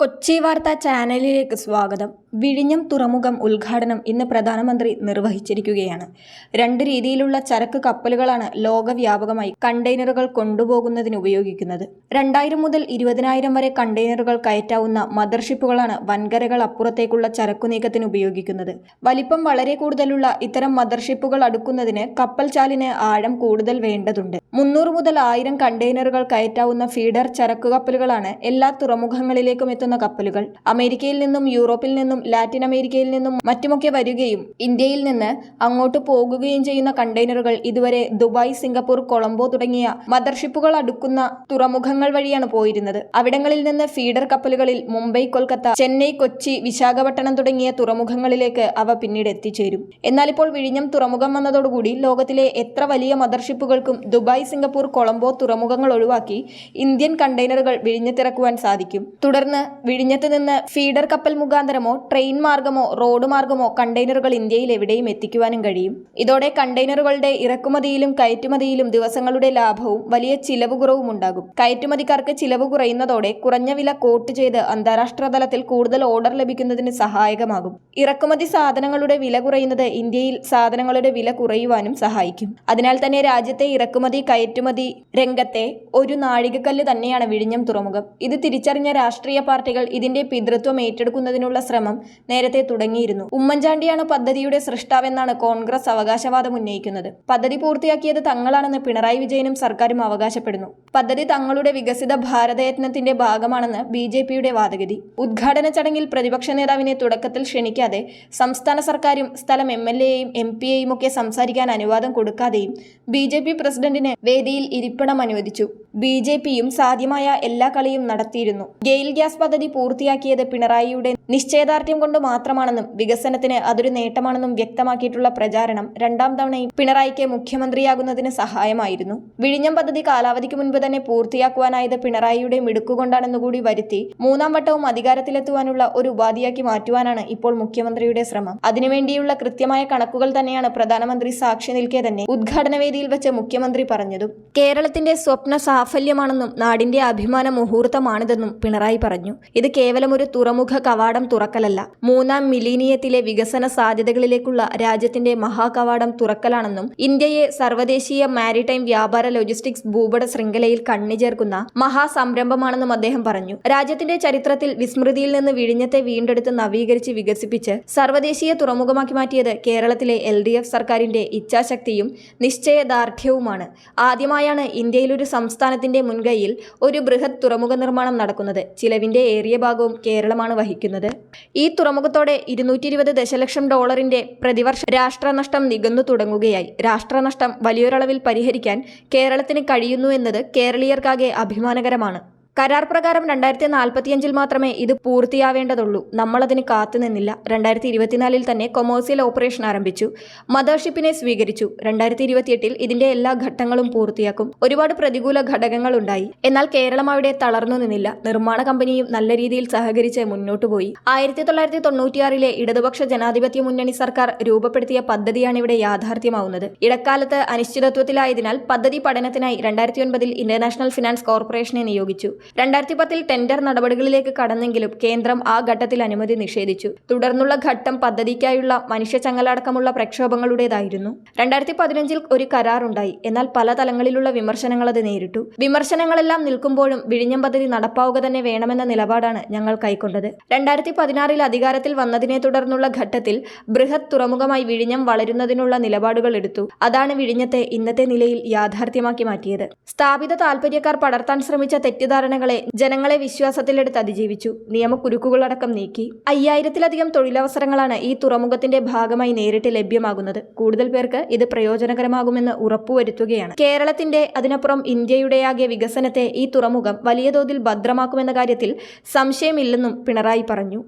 കൊച്ചി വാർത്താ ചാനലിലേക്ക് സ്വാഗതം. വിഴിഞ്ഞം തുറമുഖം ഉദ്ഘാടനം ഇന്ന് പ്രധാനമന്ത്രി നിർവഹിച്ചിരിക്കുകയാണ്. രണ്ട് രീതിയിലുള്ള ചരക്ക് കപ്പലുകളാണ് ലോകവ്യാപകമായി കണ്ടെയ്നറുകൾ കൊണ്ടുപോകുന്നതിന് ഉപയോഗിക്കുന്നത്. രണ്ടായിരം മുതൽ ഇരുപതിനായിരം വരെ കണ്ടെയ്നറുകൾ കയറ്റാവുന്ന മദർഷിപ്പുകളാണ് വൻകരകൾ അപ്പുറത്തേക്കുള്ള ചരക്കു നീക്കത്തിന് ഉപയോഗിക്കുന്നത്. വലിപ്പം വളരെ കൂടുതലുള്ള ഇത്തരം മദർഷിപ്പുകൾ അടുക്കുന്നതിന് കപ്പൽ ചാലിന് ആഴം കൂടുതൽ വേണ്ടതുണ്ട്. മുന്നൂറ് മുതൽ ആയിരം കണ്ടെയ്നറുകൾ കയറ്റാവുന്ന ഫീഡർ ചരക്കു കപ്പലുകളാണ് എല്ലാ തുറമുഖങ്ങളിലേക്കും എത്തുന്ന കപ്പലുകൾ അമേരിക്കയിൽ നിന്നും യൂറോപ്പിൽ നിന്നും ലാറ്റിൻ അമേരിക്കയിൽ നിന്നും മറ്റുമൊക്കെ വരികയും ഇന്ത്യയിൽ നിന്ന് അങ്ങോട്ട് പോകുകയും ചെയ്യുന്ന കണ്ടെയ്നറുകൾ ഇതുവരെ ദുബായ് സിംഗപ്പൂർ കൊളംബോ തുടങ്ങിയ മദർഷിപ്പുകൾ അടുക്കുന്ന തുറമുഖങ്ങൾ വഴിയാണ് പോയിരുന്നത്. അവിടങ്ങളിൽ നിന്ന് ഫീഡർ കപ്പലുകളിൽ മുംബൈ കൊൽക്കത്ത ചെന്നൈ കൊച്ചി വിശാഖപട്ടണം തുടങ്ങിയ തുറമുഖങ്ങളിലേക്ക് അവ പിന്നീട് എത്തിച്ചേരും. എന്നാൽ ഇപ്പോൾ വിഴിഞ്ഞം തുറമുഖം വന്നതോടുകൂടി ലോകത്തിലെ എത്ര വലിയ മദർഷിപ്പുകൾക്കും ദുബായ് സിംഗപ്പൂർ കൊളംബോ തുറമുഖങ്ങൾ ഒഴിവാക്കി ഇന്ത്യൻ കണ്ടെയ്നറുകൾ വിഴിഞ്ഞത്തിറക്കുവാൻ സാധിക്കും. തുടർന്ന് വിഴിഞ്ഞത്ത് നിന്ന് ഫീഡർ കപ്പൽ മുഖാന്തരമോ ട്രെയിൻ മാർഗമോ റോഡ് മാർഗമോ കണ്ടെയ്നറുകൾ ഇന്ത്യയിൽ എവിടെയും എത്തിക്കുവാനും കഴിയും. ഇതോടെ കണ്ടെയ്നറുകളുടെ ഇറക്കുമതിയിലും കയറ്റുമതിയിലും ദിവസങ്ങളുടെ ലാഭവും വലിയ ചിലവ് കുറവും ഉണ്ടാകും. കയറ്റുമതിക്കാർക്ക് ചിലവ് കുറയുന്നതോടെ കുറഞ്ഞ വില കോട്ട് ചെയ്ത് അന്താരാഷ്ട്ര തലത്തിൽ കൂടുതൽ ഓർഡർ ലഭിക്കുന്നതിന് സഹായകമാകും. ഇറക്കുമതി സാധനങ്ങളുടെ വില കുറയുന്നത് ഇന്ത്യയിൽ സാധനങ്ങളുടെ വില കുറയുവാനും സഹായിക്കും. അതിനാൽ തന്നെ രാജ്യത്തെ ഇറക്കുമതി കയറ്റുമതി രംഗത്തെ ഒരു നാഴികക്കല്ല് തന്നെയാണ് വിഴിഞ്ഞം തുറമുഖം. ഇത് തിരിച്ചറിഞ്ഞ രാഷ്ട്രീയ പാർട്ടികൾ ഇതിന്റെ പിതൃത്വം ഏറ്റെടുക്കുന്നതിനുള്ള ശ്രമം നേരത്തെ തുടങ്ങിയിരുന്നു. ഉമ്മൻചാണ്ടിയാണ് പദ്ധതിയുടെ സൃഷ്ടാവെന്നാണ് കോൺഗ്രസ് അവകാശവാദം ഉന്നയിക്കുന്നത്. പദ്ധതി പൂർത്തിയാക്കിയത് തങ്ങളാണെന്ന് പിണറായി വിജയനും സർക്കാരും അവകാശപ്പെടുന്നു. പദ്ധതി തങ്ങളുടെ വികസിത ഭാരതയത്നത്തിന്റെ ഭാഗമാണെന്ന് ബി ജെ പിയുടെ വാദഗതി. ഉദ്ഘാടന ചടങ്ങിൽ പ്രതിപക്ഷ നേതാവിനെ തുടക്കത്തിൽ ക്ഷണിക്കാതെ സംസ്ഥാന സർക്കാരും സ്ഥലം എം എൽ എയും എം ഒക്കെ സംസാരിക്കാൻ അനുവാദം കൊടുക്കാതെയും ബി ജെ പി പ്രസിഡന്റിന് വേദിയിൽ ഇരിപ്പിടം അനുവദിച്ചു. ബി ജെ പിയും സാധ്യമായ എല്ലാ കളിയും നടത്തിയിരുന്നു. ഗെയിൽ ഗ്യാസ് പദ്ധതി പൂർത്തിയാക്കിയത് പിണറായിയുടെ നിശ്ചയദാർഢ്യം കൊണ്ട് മാത്രമാണെന്നും വികസനത്തിന് അതൊരു നേട്ടമാണെന്നും വ്യക്തമാക്കിയിട്ടുള്ള പ്രചാരണം രണ്ടാം തവണയും പിണറായിക്ക് മുഖ്യമന്ത്രിയാകുന്നതിന് സഹായമായിരുന്നു. വിഴിഞ്ഞം പദ്ധതി കാലാവധിക്ക് മുൻപ് തന്നെ പൂർത്തിയാക്കുവാനായത് പിണറായിയുടെ മിടുക്കുകൊണ്ടാണെന്നുകൂടി വരുത്തി മൂന്നാം വട്ടവും അധികാരത്തിലെത്തുവാനുള്ള ഒരു ഉപാധിയാക്കി മാറ്റുവാനാണ് ഇപ്പോൾ മുഖ്യമന്ത്രിയുടെ ശ്രമം. അതിനുവേണ്ടിയുള്ള കൃത്യമായ കണക്കുകൾ തന്നെയാണ് പ്രധാനമന്ത്രി സാക്ഷി നിൽക്കെ തന്നെ ഉദ്ഘാടന വേദിയിൽ വെച്ച് മുഖ്യമന്ത്രി പറഞ്ഞതും. കേരളത്തിന്റെ സ്വപ്ന സാഫല്യമാണെന്നും നാടിന്റെ അഭിമാന മുഹൂർത്തമാണിതെന്നും പിണറായി പറഞ്ഞു. ഇത് കേവലം ഒരു തുറമുഖ കവാടം തുറക്കലല്ല. മൂന്നാം മിലീനിയത്തിലെ വികസന സാധ്യതകളിലേക്കുള്ള രാജ്യത്തിന്റെ മഹാകവാടം തുറക്കലാണെന്നും ഇന്ത്യയെ സർവദേശീയ മാരിടൈം വ്യാപാര ലോജിസ്റ്റിക്സ് ഭൂപട ശൃംഖലയിൽ കണ്ണിചേർക്കുന്ന മഹാസംരംഭമാണെന്നും അദ്ദേഹം പറഞ്ഞു. രാജ്യത്തിന്റെ ചരിത്രത്തിൽ വിസ്മൃതിയിൽ നിന്ന് വിഴിഞ്ഞത്തെ വീണ്ടെടുത്ത് നവീകരിച്ച് വികസിപ്പിച്ച് സർവദേശീയ തുറമുഖമാക്കി മാറ്റിയത് കേരളത്തിലെ എൽ ഡി എഫ് സർക്കാരിന്റെ ഇച്ഛാശക്തിയും നിശ്ചയദാർഢ്യവുമാണ്. ആദ്യമായാണ് ഇന്ത്യയിലൊരു സംസ്ഥാനത്തിന്റെ മുൻകൈയിൽ ഒരു ബൃഹത് തുറമുഖ നിർമ്മാണം നടക്കുന്നത്. ചിലവിന്റെ ഏറിയ ഭാഗവും കേരളമാണ് വഹിക്കുന്നത്. ഈ തുറമുഖത്തോടെ ഇരുന്നൂറ്റി ഇരുപത് ദശലക്ഷം ഡോളറിന്റെ പ്രതിവർഷ രാഷ്ട്രനഷ്ടം നികന്നു തുടങ്ങുകയായി. രാഷ്ട്രനഷ്ടം വലിയൊരളവിൽ പരിഹരിക്കാൻ കേരളത്തിന് കഴിയുന്നു എന്നത് കേരളീയർക്കാകെ അഭിമാനകരമാണ്. കരാർ പ്രകാരം രണ്ടായിരത്തി നാൽപ്പത്തിയഞ്ചിൽ മാത്രമേ ഇത് പൂർത്തിയാവേണ്ടതുള്ളൂ. നമ്മളതിന് കാത്തുനിന്നില്ല രണ്ടായിരത്തി ഇരുപത്തിനാലിൽ തന്നെ കൊമേഴ്സ്യൽ ഓപ്പറേഷൻ ആരംഭിച്ചു. മദർഷിപ്പിനെ സ്വീകരിച്ചു. രണ്ടായിരത്തി ഇരുപത്തിയെട്ടിൽ ഇതിന്റെ എല്ലാ ഘട്ടങ്ങളും പൂർത്തിയാക്കും. ഒരുപാട് പ്രതികൂല ഘടകങ്ങൾ ഉണ്ടായി എന്നാൽ കേരളം അവിടെ തളർന്നു നിന്നില്ല. നിർമ്മാണ കമ്പനിയും നല്ല രീതിയിൽ സഹകരിച്ച് മുന്നോട്ടു പോയി. ആയിരത്തി തൊള്ളായിരത്തി തൊണ്ണൂറ്റിയാറിലെ ഇടതുപക്ഷ ജനാധിപത്യ മുന്നണി സർക്കാർ രൂപപ്പെടുത്തിയ പദ്ധതിയാണ് ഇവിടെ യാഥാർത്ഥ്യമാവുന്നത്. ഇടക്കാലത്ത് അനിശ്ചിതത്വത്തിലായതിനാൽ പദ്ധതി പഠനത്തിനായി രണ്ടായിരത്തി ഒൻപതിൽ ഇന്റർനാഷണൽ ഫിനാൻസ് കോർപ്പറേഷനെ നിയോഗിച്ചു. രണ്ടായിരത്തി പത്തിൽ ടെൻഡർ നടപടികളിലേക്ക് കടന്നെങ്കിലും കേന്ദ്രം ആ ഘട്ടത്തിൽ അനുമതി നിഷേധിച്ചു. തുടർന്നുള്ള ഘട്ടം പദ്ധതിക്കായുള്ള മനുഷ്യച്ചങ്ങലടക്കമുള്ള പ്രക്ഷോഭങ്ങളുടേതായിരുന്നു. രണ്ടായിരത്തി പതിനഞ്ചിൽ ഒരു കരാറുണ്ടായി. എന്നാൽ പല തലങ്ങളിലുള്ള വിമർശനങ്ങൾ അത് നേരിട്ടു. വിമർശനങ്ങളെല്ലാം നിൽക്കുമ്പോഴും വിഴിഞ്ഞം പദ്ധതി നടപ്പാവുക തന്നെ വേണമെന്ന നിലപാടാണ് ഞങ്ങൾ കൈക്കൊണ്ടത്. രണ്ടായിരത്തി പതിനാറിൽ അധികാരത്തിൽ വന്നതിനെ തുടർന്നുള്ള ഘട്ടത്തിൽ ബൃഹത് തുറമുഖമായി വിഴിഞ്ഞം വളരുന്നതിനുള്ള നിലപാടുകൾ എടുത്തു. അതാണ് വിഴിഞ്ഞത്തെ ഇന്നത്തെ നിലയിൽ യാഥാർത്ഥ്യമാക്കി മാറ്റിയത്. സ്ഥാപിത താൽപര്യക്കാർ പടർത്താൻ ശ്രമിച്ച തെറ്റിദ്ധാരണകളെ ജനങ്ങളെ വിശ്വാസത്തിലെടുത്ത് അതിജീവിച്ചു. നിയമക്കുരുക്കുകളടക്കം നീക്കി. അയ്യായിരത്തിലധികം തൊഴിലവസരങ്ങളാണ് ഈ തുറമുഖത്തിന്റെ ഭാഗമായി നേരിട്ട് ലഭ്യമാകുന്നത്. കൂടുതൽ പേർക്ക് ഇത് പ്രയോജനകരമാകുമെന്ന് ഉറപ്പുവരുത്തുകയാണ്. കേരളത്തിന്റെ അതിനപ്പുറം ഇന്ത്യയുടെയാകെ വികസനത്തെ ഈ തുറമുഖം വലിയ തോതിൽ ഭദ്രമാക്കുമെന്ന കാര്യത്തിൽ സംശയമില്ലെന്നും പിണറായി പറഞ്ഞു.